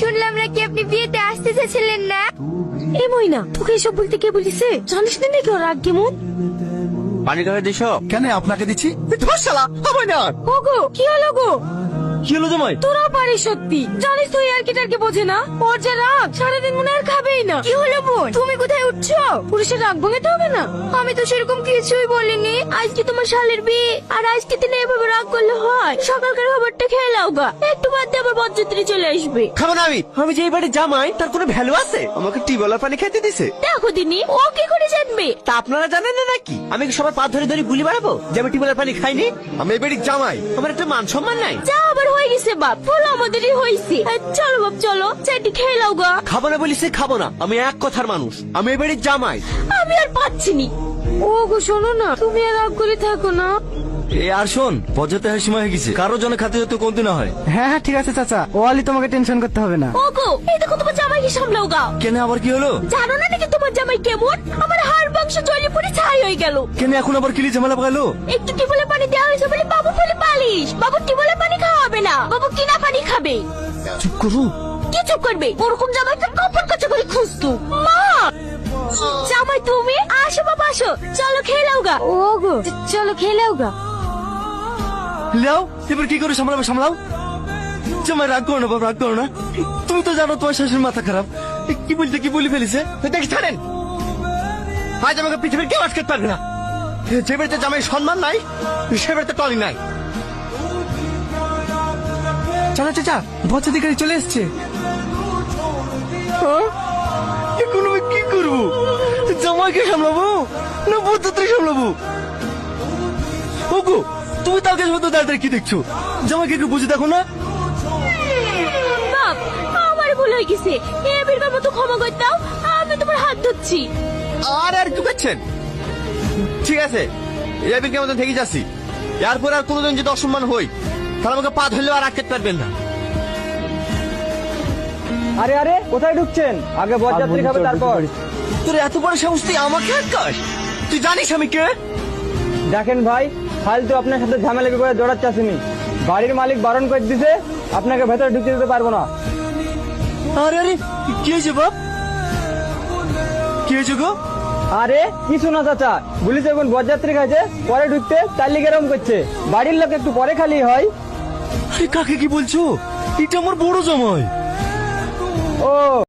শুনলাম নাকি আপনি বিয়েতে আসতে চাইছিলেন না? এ ময়না তোকে এসব বলতে কে বলিছে? জানিস না নাকি ওর রাগ কেমন? পানি খাওয়া দিস কেন আপনাকে দিচ্ছি? ধর শালা আমায় না ওগো কি হলো গো? কি হলো জামাই তোরা পারিস সত্যি। জানিস তুই আর কি টারকে বোঝে না? ওর যে রাগ সারাদিন মনে আর খাবেই না। কি হলো বোন? তুমি কোথায় উঠছো? পুরুষের রাগ ভাঙাতে হবে না? আমি তো সেরকম কিছুই বলিনি। আজকে তোমার শালের বিয়ে? আর আজকে দিনে এভাবে রাগ করলে হয়? সকালকার খাবারটা খেয়ে নাও গা। একটু বাদ দিয়ে আবার বজ্রত্রী চলে আসবে। খাব না আমি। আমি যে এবারে জামাই তার কোনো ভ্যালু আছে? আমাকে টিউবওয়েলের পানি খেতে দিছে। দেখো দিনি ও কি করে জানবে? তা আপনারা জানেন না নাকি? আমি কি সবার পা ধরে ধরে গুলি বাড়াবো যে আমি টিউবওয়েলের পানি খাইনি? আমি এবারে জামাই। আমার একটা মান সম্মান নাই? যা আবার হয়ে গেছে বাপ। ফুল আমাদেরই হয়েছে। আহ, চলো বাপ চলো। চারটি খেয়ে নাও গা। খাব না বলিস খাব না। আমি এক কথার মানুষ। আমি এবারে জামাই। আমি আর পাচ্ছি নি। ওগো শোনো না। তুমি আর রাগ করে থাকো না। এ আর শোন পর্যাতে হাসি হয়ে গেছে। কারও জন্য খাতে যাতে কমতে না হয়। হ্যাঁ হ্যাঁ ঠিক আছে চাচা। ওয়ালি তোমাকে টেনশন করতে হবে না। ওগো এই দেখো তোমার জামাইকে সামলাও গা। কেন আবার কি হলো? জানো না নাকি তোমার জামাই কেমন? আমার হাড় মাংস জলে পড়ে ছাই হয়ে গেল। কেন এখন আবার কিলি ঝামেলা পাকালো? একটু টিবলে পানি দেওয়া হয়েছে বলে বাবু বলে পালিশ। বাবু টিবলে পানি খাওয়া হবে না? বাবু কিনা পানি খাবে। চুপ করু। কি চুপ করবে? ওরকম জামাইকে কপন কাছে করে খুঁজতো। মা! জামাই তুমি? আসো বাবা আসো। চলো খেয়ে নাও গা। ওগো চলো খেলেও গা। লাও, এবার কি করে সামলাবে? সামলাও। জামাই রাগ করো না বাবা রাগ করো না। তুমি তো জানো তোমার শাশুড়ির মাথা খারাপ। কি বলতে, কি বলে ফেলেছে? দেখি, ছাড়েন। আজ আমাকে পৃথিবীর কেউ আটকে পারবে না। যে বাড়িতে জামাই সম্মান নাই, সে বাড়িতে টলি নাই। চলো চাচা বচ্চা দিকে চলে এসছে। কি করব? জামাইকে সামলাবো না বুদ্ধত্রে সামলাবো? তুমি তাকে মতো দাঁড়িয়ে কি দেখছ? জামাইকে একটু বুঝে দেখো না। বাপ আমার ভুল হয়ে গেছে। এবার মতো ক্ষমা করে দাও আমি তোমার হাত ধরছি। আর আর কি করছেন? ঠিক আছে কেমন থেকে যাচ্ছি। এরপর আর কোনোদিন যদি অসম্মান হই তাহলে আমাকে পা ধরলেও আর আটকে পারবেন না। আরে আরে কোথায় ঢুকছেন? আগে বরযাত্রী খাবে তারপর। তোর এত বড় সাহস তুই আমাকে আটকাস? তুই জানিস আমি কে? দেখেন ভাই ফালতু আপনার সাথে ঝামেলা করে জড়াচ্ছে আসেনি বাড়ির মালিক বারণ করে দিছে আপনাকে ভেতরে ঢুকতে দিতে পারব না। আরে আরে কি হয়েছে বাপ? কি হয়েছে গো? আরে কিছু না চাচা বলিস এখন বরযাত্রী খাইছে পরে ঢুকতে তার লিগে এরম করছে। বাড়ির লোক একটু পরে খালি হয়। আরে কাকে কি বলছো? এটা আমার বড় জামাই। ও।